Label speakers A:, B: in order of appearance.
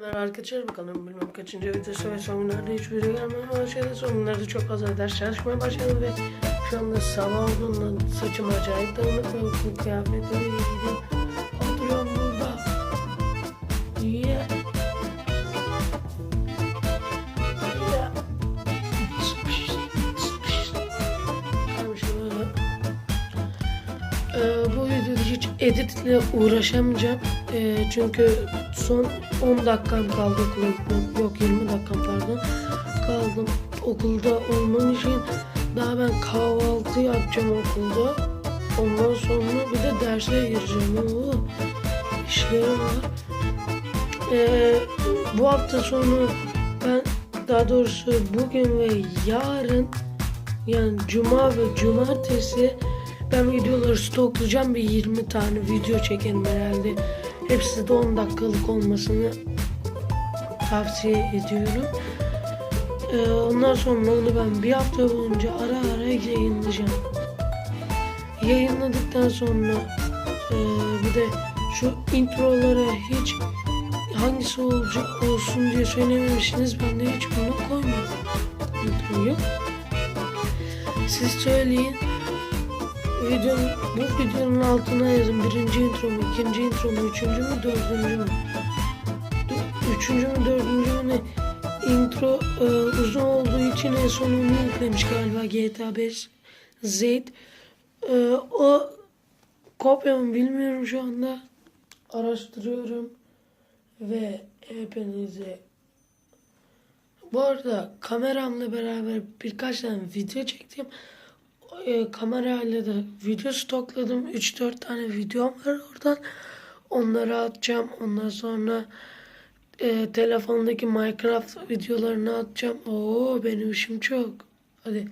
A: Merhaba arkadaşlar bakalım bilmem kaçıncı videosu ve son günlerde hiç video gelmeye başladı. Son günlerde çok fazla ders çalışmaya başladım ve şu anda sabah olduğundan saçım acayip dağınık ve bu kıyafetleri giydim. Ee, bu videoda hiç editle uğraşamayacağım. Ee, çünkü son 10 dakikam kaldı okula gitmem. Yok 20 dakikam pardon. Kaldım okulda olmam için daha ben kahvaltı yapacağım okulda. Ondan sonra bir de derse gireceğim. Oo, işlerim var. Ee, bu hafta sonu ben daha doğrusu bugün ve yarın yani cuma ve cumartesi ben videoları stoklayacağım bir 20 tane video çekerim herhalde. Hepsi de 10 dakikalık olmasını tavsiye ediyorum. Ee, ondan sonra onu ben bir hafta boyunca ara ara yayınlayacağım. Yayınladıktan sonra e, bir de şu introlara hiç hangisi olacak olsun diye söylememişsiniz. Ben de hiç bunu koymadım. Introyu. Siz söyleyin. Videonun, bu videonun altına yazın. Birinci intro mu, ikinci intro mu, üçüncü mü, dördüncü mü? Üçüncü mü, dördüncü mü ne? Intro e, uzun olduğu için en sonunu yüklemiş galiba GTA 5 Zed. E, o kopya bilmiyorum şu anda. Araştırıyorum. Ve hepinize bu arada kameramla beraber birkaç tane video çektim. E, kamerayla da video stokladım. 3-4 tane videom var oradan. Onları atacağım. Ondan sonra e, telefondaki Minecraft videolarını atacağım. Oo benim işim çok. Hadi